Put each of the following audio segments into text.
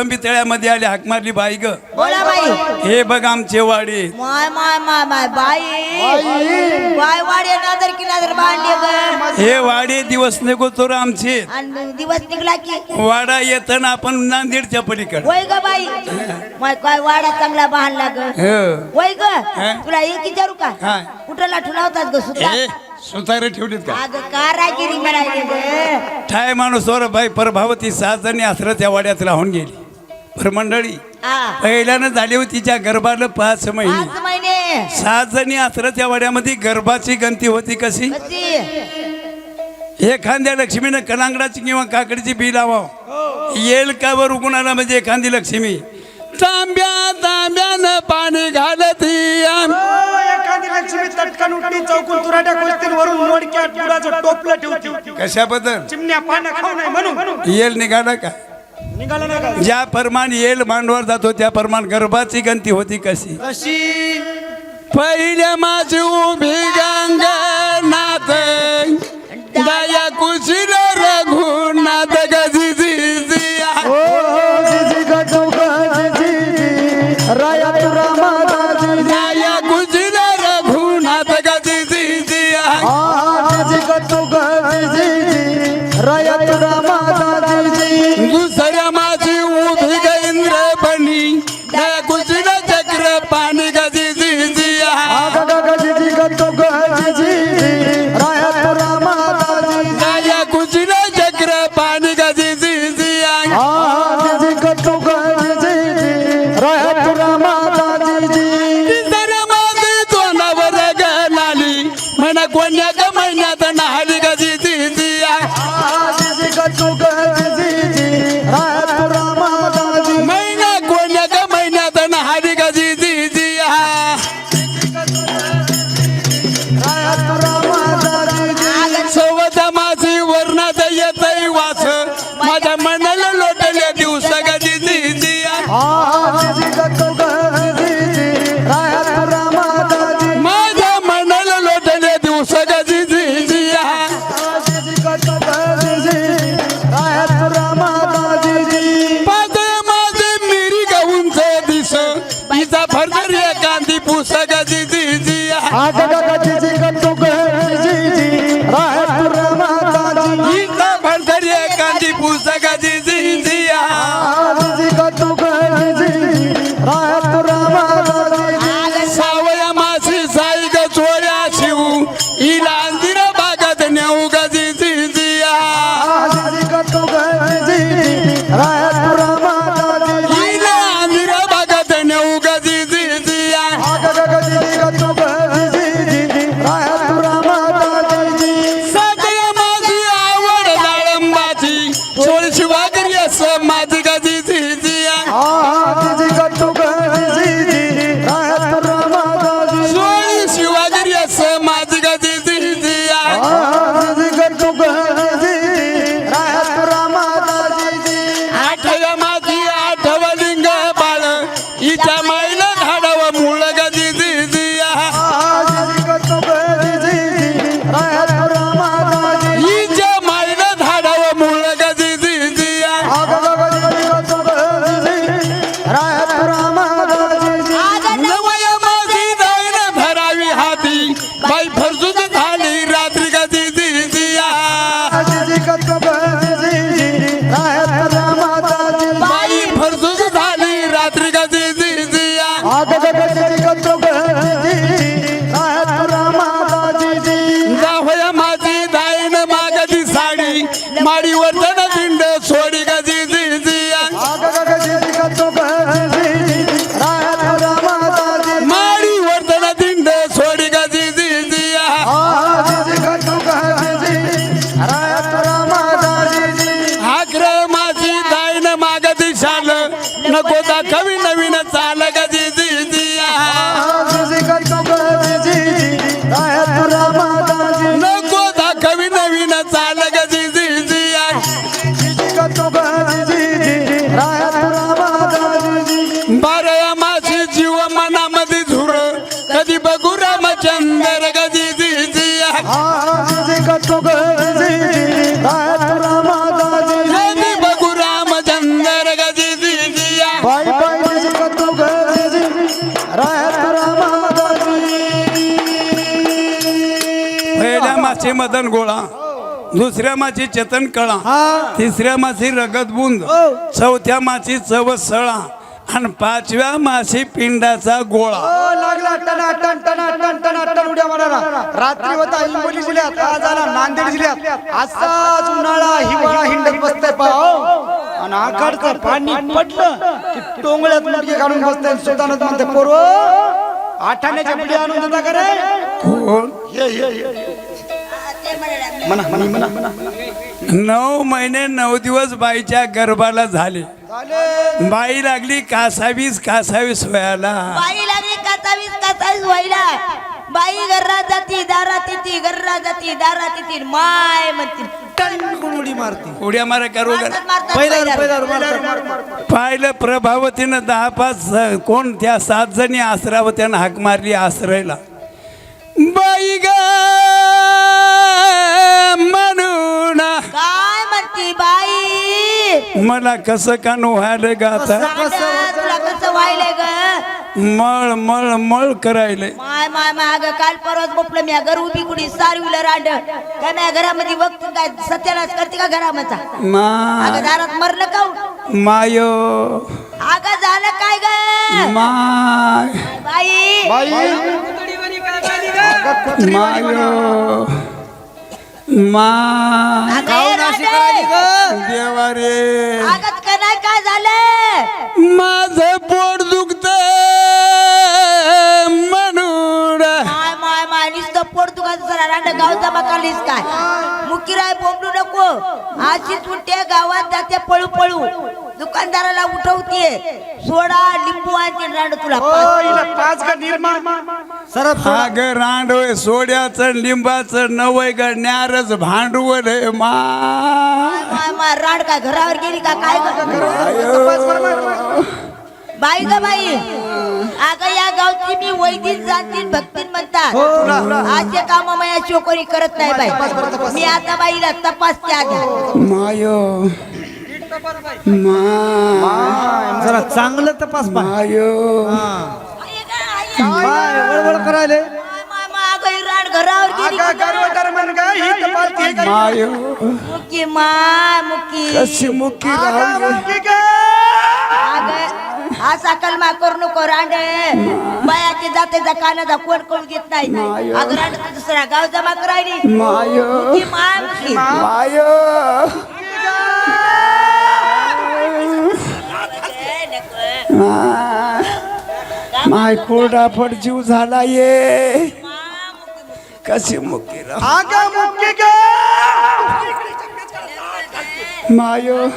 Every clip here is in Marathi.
आसरा दूध बितळ्यामध्ये आले हाक मारली बाई ग. बोला बाई. हे बघ आमचे वाडे. माय माय माय माय बाई. बाय वाडे नादर की नादर बांधले ग. हे वाडे दिवस नको तर आमचे. आणि दिवस निघला की. वाडा येताना आपण नांदेडच्या पलीकडे. वय ग बाई. माय काय वाडा चांगला बांधला ग. हो. वय ग? तुला एक विचारू का? हा. कुठं लाठू लावतात ग सुद्धा सुतारे ठेवलीत का? कारागिरी ग? ठाय माणूस वर बाई प्रभावती सहा जणी आसरा त्या वाड्यात राहून गेली. मंडळी हा. पहिल्यानं झाली होती तिच्या गर्भाला पाच महिने. सात जणी आसराच्या वाड्यामध्ये गर्भाची गंती होती कशी? एखाद्या लक्ष्मीनं कलांगडाची किंवा काकडीची बी लावाव. येईल का वर उगुणाला म्हणजे एखादी लक्ष्मी? तांब्या तांब्यानं पाणी घालती आम- एखादी लक्ष्मी तटकन उठली चौकून तुराट्या गोष्टींवरून मोडक्या पुराचं टोपलं ठेवती कशाबद्दल? चिमण्या पानं खाऊ नये म्हणून. येल निघाला नाही का? ज्या प्रमाण येल मांडवर जातो त्या प्रमाण गर्भाची गंती होती कशी? अशी पहिल्या माझी उभी गंगानाथ मदन गोळा दुसऱ्या माची चेतन कळा हा. तिसऱ्या मासी रगत बुंद हो. चौथ्या माची चव सळा आणि पाचव्या मासी पिंडाचा गोळा. ओ, लागला. टना टन टना टन टना टन उड्या मारायला. रात्री होता हिंगोली जिल्ह्यात आज आला नांदेड जिल्ह्यात. असाच उन्हाळा हिवाळा हिंडत बसतंय पाहो आणि आकडचं पाणी पडलं की टोंगळ्यात मुडके काढून बसतंय सुलतानात म्हणते पोरो आठाण्याच्या पिढी आणून देता का रे? कोण? म्हणा म्हणा म्हणा म्हणा नऊ महिने नऊ दिवस बाईच्या गर्भाला झाले. बाई लागली कासावीस कासावीस वयाला. बाई लागली काचावीस काचावीस व्हायला बाई घरात जाती दारात येते घरात जाती दारात येते माय म्हणते. उडी मारते. उड्या मारा करू. पाहिलं प्रभावतीनं दहा पाच कोण त्या सात जणी आसरावत्यानं हाक मारली आश्रयला बाई ग! मला कसं का व्हायलं ग आता? सांगा, तुला कसं व्हायलंय ग? मळ मळ मळ करायलंय माय माय माय अगं काल परवाच बोपलं मी घर उभी कुणी सारविलं रांड. काय माझ्या घरामध्ये बघतो काय सत्यानाश करते का घरामचा? मा अगं दारात मरलं का मायो. अगं झालं काय ग? माय. बाई. बाई. मायो. माय अगं हे. देवा रे अगं का नाही काय झालं माझं पोट दुखत म्हणून. माय माय माय नुसतं पोट दुखायचं गाव जमा काढलीस काय? मुकीराय बोंबलू नको. अशी सुट्टे गावात जाते पळू पळू दुकानदाराला उठवते सोडा लिंबू आणते रांड तुला. पाच का निर्माण. सरप अग रांडोय सोड्याचं लिंबाचं नवय ग न्यारच भांडवल मा. माय रांड काय घरावर गेली का काय ग? बाई ग बाई. अगं या गावची मी वैदिक जातीन भक्तीन म्हणतात. असे काम माया शोकरी करत नाही बाई. मी आता बाईला तपासते आधी मायो. मा जरा चांगलं तपास मायो. वळवळ करायले? घरावर गेली आगा ही? मायो. मुकी मा मुकी. कशी मुकी आगा राहिली मुलगी ग. अगं हा सकल मा करू नको रांडे. बायाचे जाते जा कानाचा कोण कळू देत नाही. अगं रांड तू दुसरा गाव जमा करायली. मायो. मुकी मा मुकी मायो. माय. कोरडा फट जीव झाला ये. कशी मुकी राह आगा ग. मायो.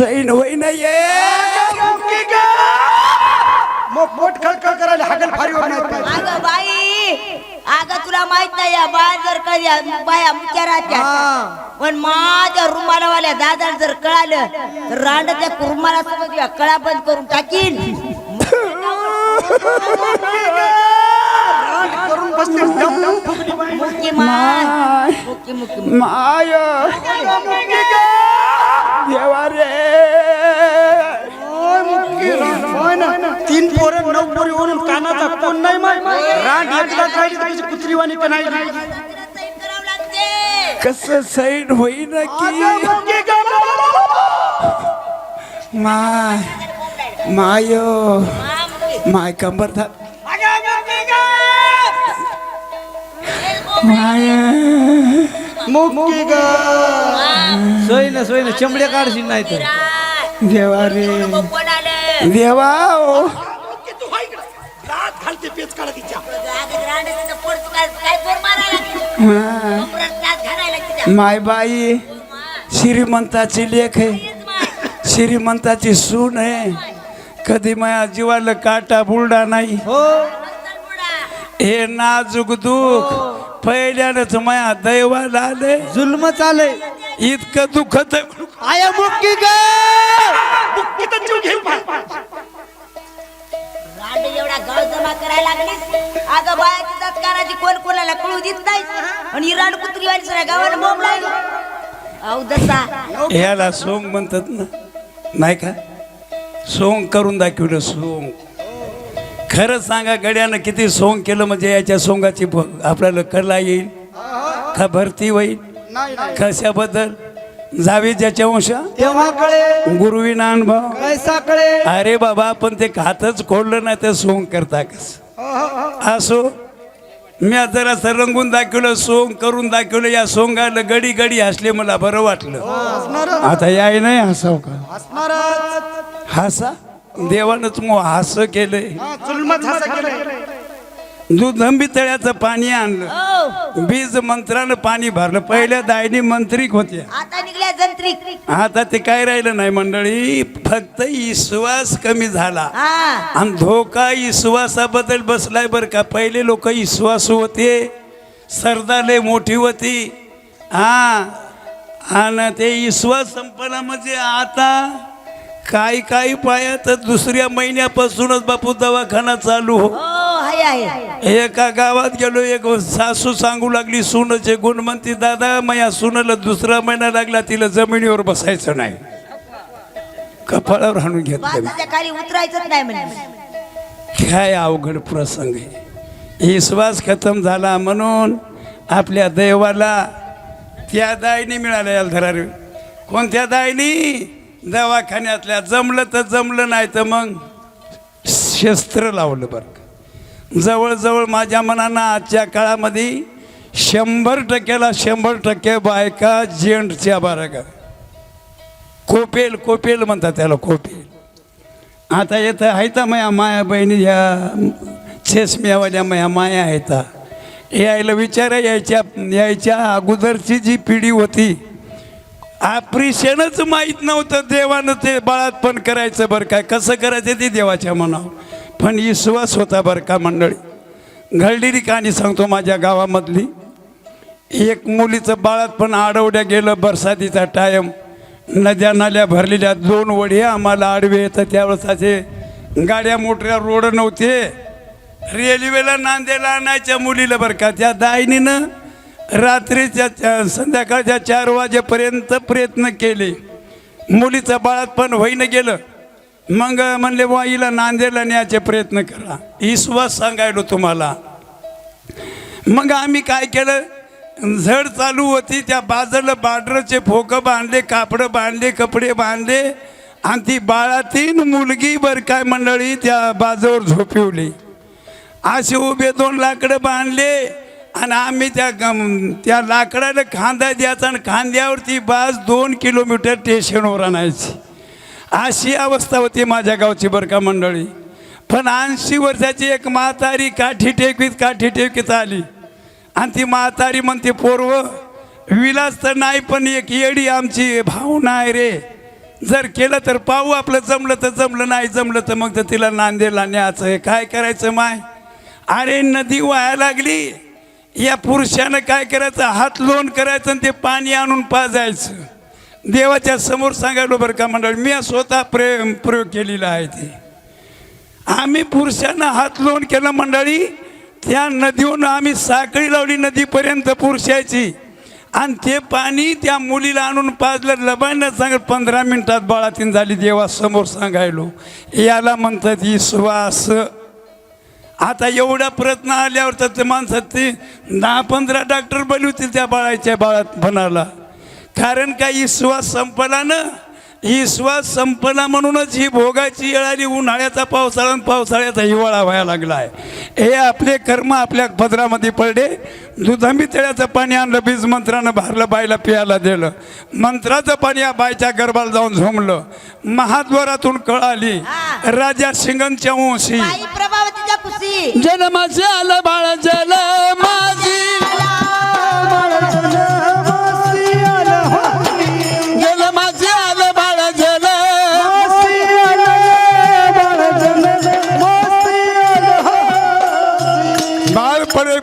सैन होई ग. मग पोट खळखळ करायला हागल फारी होत नाही काय. अगं बाई अगं तुला माहीत नाही या बाया जर कधी बाया मुक्या राहत्या. पण माझ्या रुमालावाल्या दादा जर कळालं तर रांड त्या रुमाला कळा बंद करून टाकीन करून बसते. मुक्की मुक्की मुक्की. माय कानाचा कोण नाही माय. रांड एकदा काढली तर कशी कुत्रीवाणी का नाही? तिला सैन करावं लागते कस सैन होईन की. माय मायो. माय कंबर था. माय मुक्की ग सोय ना सोय ना चमडे काढशील नाही तर. देवा रे. देवा ओ अगं रांड तिचं पोट दुखायचं, काय जोर मारायला लागली? माय कमरात दात घालायला तिच्या. माय बाई श्रीमंताची लेख आहे. श्रीमंताची सून आहे. कधी माझ्या जीवाला काटा बुलडा नाही. हो. हे नाजूक दुःख पहिल्यानंच माया दैवाला आले जुल्म चालय इतकं दुखत आया मुक्की ग. मुक्की तर जीव घेईल रांड एवढा गाव जमा करायला लागलीस? अगं बायाची जात कानाची कोण कोणाला कळू देत नाही आणि रांड कुत्री वाली सगळ्या गावाला बोंब लागली अहो दसा ह्याला सोंग म्हणतात ना नाही का? सोंग करून दाखवलं सोंग. खरं सांगा गड्यानं किती सोंग केलं म्हणजे याच्या सोंगाची भ- आपल्याला कला येईल? का भरती होईल? नाही नाही. कशाबद्दल? जावी ज्याच्या वंशा? तेव्हा कळे गुरुविना अनुभव? कैसा कळे अरे बाबा पण ते खातच खोडलं नाही तर सोंग करता कस? असो मी आज जरा असं रंगून दाखवलं सोंग करून दाखवलं या सोंगाला गडी गडी हसले मला बरं वाटलं. आता याय नाही हसाव का? हसा? देवानंच मग हस केलंय. हा, दुधंबी तळ्याचं पाणी आणलं. हो. बीज मंत्रानं पाणी भरलं. पहिल्या दायनी मंत्रिक होत्या. आता निघल्या जंत्रिक. आता ते काय राहिलं नाही मंडळी फक्त विश्वास कमी झाला. हा. आणि धोका विश्वासाबद्दल बसलाय बरं का. पहिले लोक विश्वासू होते सरदार लय मोठी होती. हा. आणि ते विश्वास संपला म्हणजे आता काही काही पाया तर दुसऱ्या महिन्यापासूनच बापू दवाखाना चालू हो. हो एका गावात गेलो एक सासू सांगू लागली सुनचे गुण म्हणती दादा मया सुनला दुसरा महिना लागला तिला जमिनीवर बसायचं नाही. कपाळावर हाणून घेतलं काय अवघड प्रसंग आहे. विश्वास खतम झाला म्हणून आपल्या दैवाला त्या दायनी मिळाल्या याला कोणत्या दायनी दवाखान्यातल्या जमलं तर जमलं नाही तर मग शस्त्र लावलं बरं जवळजवळ माझ्या मनानं आजच्या काळामध्ये शंभर टक्क्याला शंभर टक्के बायका जेंटच्या बरं का. कोपेल कोपेल म्हणतात त्याला कोपेल. आता येतं आहेत माया माया बहिणी ह्या छेसम्यावाल्या माया माया आहेत यायला विचारा यायच्या यायच्या अगोदरची जी पिढी होती ऑपरेशनच माहीत नव्हतं देवानं ते बाळात पण करायचं बरं काय कसं करायचं ते देवाच्या मनावर. पण विश्वास होता बरं का मंडळी? घडलेली कहाणी सांगतो माझ्या गावामधली. एक मुलीचं बाळात पण आडवड्या गेलं बरसातीचा टायम. नद्या नाल्या भरलेल्या दोन वडे आम्हाला आडवे येतं. त्यावेळेस असे गाड्या मोठ्या रोड नव्हते. रेल्वेला नांदेला आणायच्या मुलीला बरं का? त्या दाहिनीनं रात्रीच्या चा- संध्याकाळच्या चार वाजेपर्यंत प्रयत्न केले. मुलीचं बाळात पण होईनं गेलं. मग म्हणले वा हिला नांदेडला न्यायचे प्रयत्न करा. विश्वास सांगायलो तुम्हाला. मग आम्ही काय केलं? झड चालू होती त्या बाजूला बार्डरचे फोकं बांधले कापडं बांधले कपडे बांधले आणि ती बाळातीन मुलगी बर काय मंडळी त्या बाजूवर झोपिवली. असे उभे दोन लाकडं बांधले आणि आम्ही त्या गम- त्या लाकडाला खांदा द्यायचा आणि खांद्यावरती बाज दोन किलोमीटर स्टेशनवर आणायची. अशी अवस्था होती माझ्या गावची बरं का मंडळी. पण ऐंशी वर्षाची एक म्हातारी काठी टेकवीत काठी टेकवीत आली. आणि ती म्हातारी म्हणते पोरव विलास तर नाही पण एक येडी आमची भावना आहे रे. जर केलं तर पाहू आपलं जमलं तर जमलं नाही जमलं तर मग तर तिला नांदेला न्यायचं आहे. काय करायचं माय? अरे नदी वाया लागली. या पुरुषानं काय करायचं? हात लोन करायचं आणि ते पाणी आणून पाजायचं. देवाच्या समोर सांगायलो बरं का मंडळ मी स्वतः प्रेम प्रयोग केलेला आहे ते. आम्ही पुरुषांना हात लोन केलं मंडळी त्या नदीवरून आम्ही साखळी लावली नदीपर्यंत पुरुषाची आणि ते पाणी त्या मुलीला आणून पाजलं लबांना सांगत पंधरा मिनिटात बाळातीन झाली देवासमोर सांगायलो. याला म्हणतात विश्वास आता एवढा प्रयत्न आल्यावर तर ते माणसात ते दहा पंधरा डॉक्टर बनवतील त्या बाळाच्या बाळात बनाला कारण काय विश्वास संपला ना? विश्वास संपला म्हणूनच ही भोगाची येळ आली उन्हाळ्याचा पावसाळा आणि पावसाळ्याचा हिवाळा व्हायला लागला आहे हे आपले कर्म आपल्या पदरामध्ये पडले. दुधांबी तळ्याचं पाणी आणलं बीज मंत्रानं भरलं बायला पियाला दिलं. मंत्राचं पाणी या बायच्या गर्भाला जाऊन झोमलं महाद्वारातून कळाली राजा सिंगनच्या वंशी. कुशी जन्माचे आलं बाळ जल माझी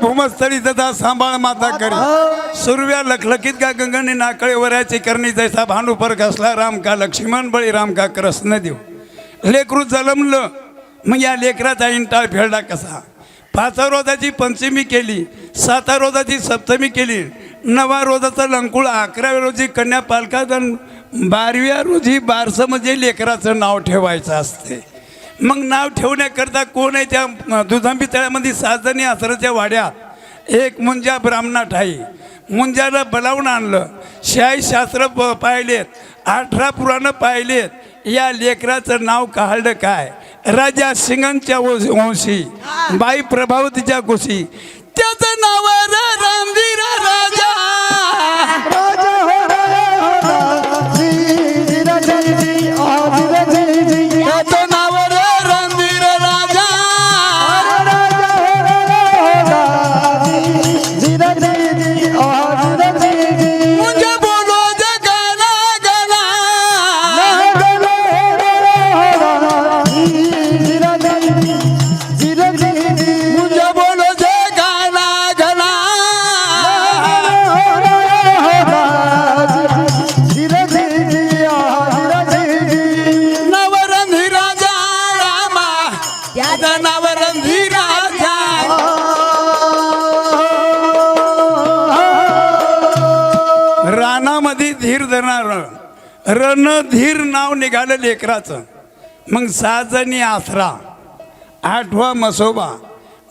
भूमस्थळी तथा सांभाळ माता करी. सुरव्या लखलखीत का गंगणी नाकळे वऱ्याची करणी जैसा भांडूपर कसला राम का लक्ष्मण बळी राम का कृष्ण देव. लेकरू जलमलं मग या लेकराचा इंटाळ फेडला कसा? पाचा रोजाची पंचमी केली साता रोजाची सप्तमी केली नवा रोजाचा लंकुळ अकराव्या रोजी कन्या पालकात बारव्या रोजी बारसं म्हणजे लेकराचं नाव ठेवायचं असते. मग नाव ठेवण्याकरता कोण आहे त्या दुधांबी तळ्यामध्ये साजणी आसराच्या वाड्यात एक मुंजा ब्राह्मणा ठाई मुंजाला बलावून आणलं. शाही शास्त्र प- पाहिलेत. अठरा पुराणं पाहिलेत. या लेकराचं नाव काढलं काय? राजा सिंगांच्या वंशी बाई प्रभावतीच्या कुशी त्याचं नाव रे राजा रणधीर नाव निघालं लेकराचं. मग साजनी आसरा आठवा मसोबा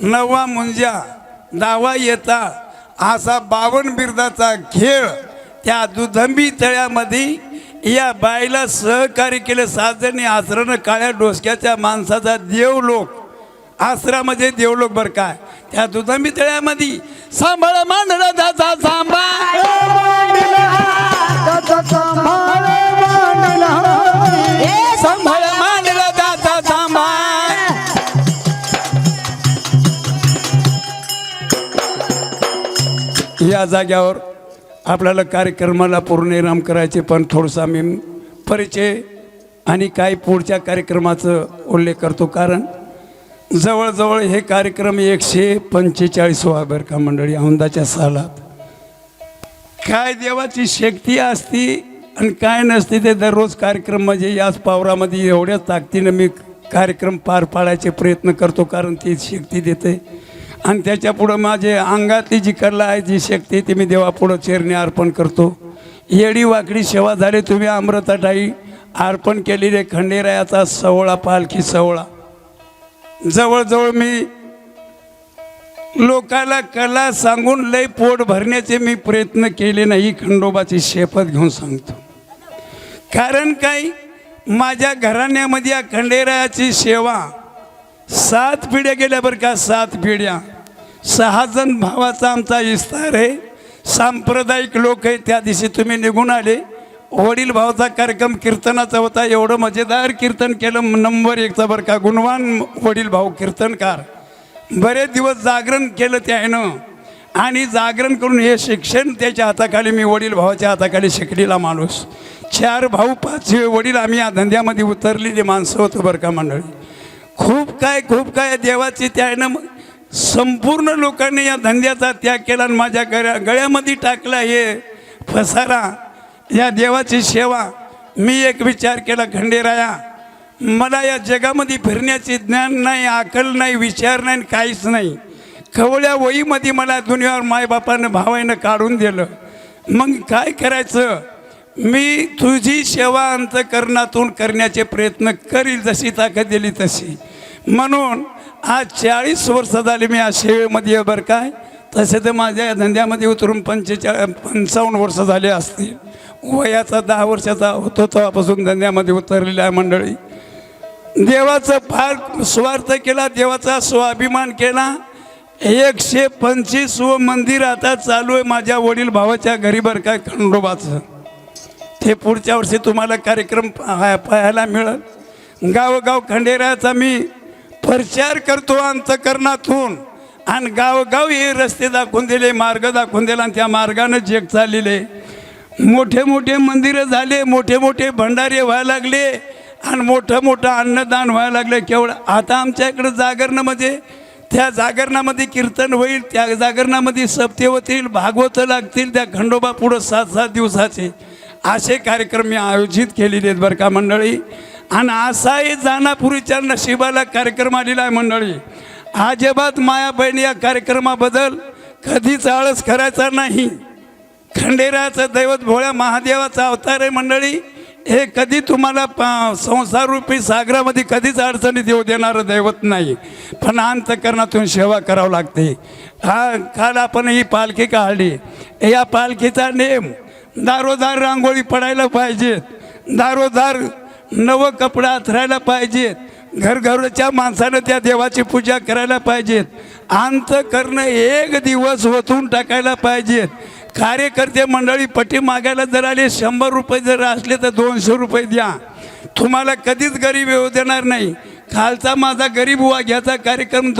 नववा मुंजा दहावा येता असा बावन बिरदाचा खेळ त्या दुधंबी तळ्यामध्ये या बाईला सहकार्य केलं. साजनी आसरानं काळ्या डोसक्याच्या माणसाचा देवलोक आसरामध्ये देवलोक बरं काय त्या दुधंबी तळ्यामध्ये सांभाळ मांडला त्याचा सांभाळ. सांभाळ मांडला या जाग्यावर आपल्याला कार्यक्रमाला पूर्णविराम करायचे पण थोडंसं आम्ही परिचय आणि काही पुढच्या कार्यक्रमाचं उल्लेख करतो. कारण जवळजवळ हे कार्यक्रम एकशे पंचेचाळीस व्हा मंडळी औंदाच्या सालात. काय देवाची शक्ती असती आणि काय नसते ते दररोज कार्यक्रम म्हणजे याच पावरामध्ये एवढ्याच ताकदीनं मी कार्यक्रम पार पाडायचे प्रयत्न करतो कारण ती शक्ती देते. आणि त्याच्यापुढं माझे अंगातली जी कला आहे जी शक्ती ती मी देवापुढं चेरणी अर्पण करतो. येडी वाकडी सेवा झाली तुम्ही अमृताटाई अर्पण केलेले खंडेरायाचा सवळा पालखी सवळा. जवळजवळ मी लोकाला कला सांगून लय पोट भरण्याचे मी प्रयत्न केले नाही खंडोबाची शपथ घेऊन सांगतो. कारण काय? माझ्या घराण्यामध्ये या खंडेरायाची सेवा सात पिढ्या गेल्या बरं का सात पिढ्या. सहा जण भावाचा आमचा विस्तार आहे. सांप्रदायिक लोक आहे त्या दिवशी तुम्ही निघून आले. वडील भावाचा कार्यक्रम कीर्तनाचा होता एवढं मजेदार कीर्तन केलं नंबर एकचा बरं का गुणवान वडील भाऊ कीर्तनकार. बरेच दिवस जागरण केलं त्यानं. आणि जागरण करून हे शिक्षण त्याच्या हाताखाली मी वडील भावाच्या हाताखाली शिकलेला माणूस. चार भाऊ पाचवे वडील आम्ही या धंद्यामध्ये उतरलेली माणसं होतो बरं का मंडळी. खूप काय खूप काय देवाची त्यानं संपूर्ण लोकांनी या धंद्याचा त्याग केला आणि माझ्या गळ्या गळ्यामध्ये टाकला हे फसारा. या देवाची सेवा. मी एक विचार केला खंडेराया मला या जगामध्ये फिरण्याचे ज्ञान नाही अकल नाही विचार नाही काहीच नाही. खवळ्या वहीमध्ये मला दुनियावर मायबापानं भावानं काढून दिलं. मग काय करायचं? मी तुझी सेवा अंतकरणातून करण्याचे प्रयत्न करील जशी ताकद दिली तशी. म्हणून आज चाळीस वर्ष झाली मी या सेवेमध्ये बरं काय. तसे तर माझ्या धंद्यामध्ये उतरून पंचेचा पंचावन्न वर्ष झाले असतील वयाचा दहा वर्षाचा होतो तेव्हापासून धंद्यामध्ये उतरलेल्या आहे मंडळी. देवाचं फार स्वार्थ केला देवाचा स्वाभिमान केला. एकशे पंचवीस व मंदिर आता चालू आहे माझ्या वडील भावाच्या घरी बरं काय खंडोबाचं. ते पुढच्या वर्षी तुम्हाला कार्यक्रम पाहा- पाहायला मिळेल. गावोगाव खंडेराचा मी प्रचार करतो अंतकरणातून आणि गावोगाव हे रस्ते दाखवून दिले मार्ग दाखवून दिला आणि त्या मार्गानं जग चाललेले मोठे मोठे मंदिरं झाले मोठे मोठे भंडारे व्हायला लागले आणि मोठं मोठं अन्नदान व्हायला लागलं. केवळ आता आमच्या इकडं जागरणामध्ये त्या जागरणामध्ये कीर्तन होईल त्या जागरणामध्ये सप्ते होतील भागवतं लागतील त्या खंडोबा पुढं सात सात दिवसाचे. असे कार्यक्रम मी आयोजित केलेले आहेत बरं का मंडळी. आणि असाही जानापुरीच्या नशिबाला कार्यक्रम आलेला आहे मंडळी. अजिबात माया बहीण या कार्यक्रमाबद्दल कधीच आळस करायचा नाही. खंडेराचं दैवत भोळ्या महादेवाचा अवतार आहे मंडळी. हे कधी तुम्हाला प- संसाररूपी सागरामध्ये कधीच अडचणीत येऊ देणारं दैवत नाही. पण अंतकरणातून सेवा करावं लागते. हा काल आपण ही पालखी काढली. या पालखीचा नेम दारोदार रांगोळी पडायला पाहिजेत दारोदार नवं कपडा अथरायला पाहिजेत घरघरच्या माणसानं त्या देवाची पूजा करायला पाहिजेत अंत करणं एक दिवस होतून टाकायला पाहिजेत कार्यकर्ते मंडळी पटी मागायला जर आले शंभर रुपये जर असले तर दोनशे रुपये द्या. तुम्हाला कधीच गरीब येऊ देणार नाही. खालचा माझा गरीब वाघ्याचा कार्यक्रम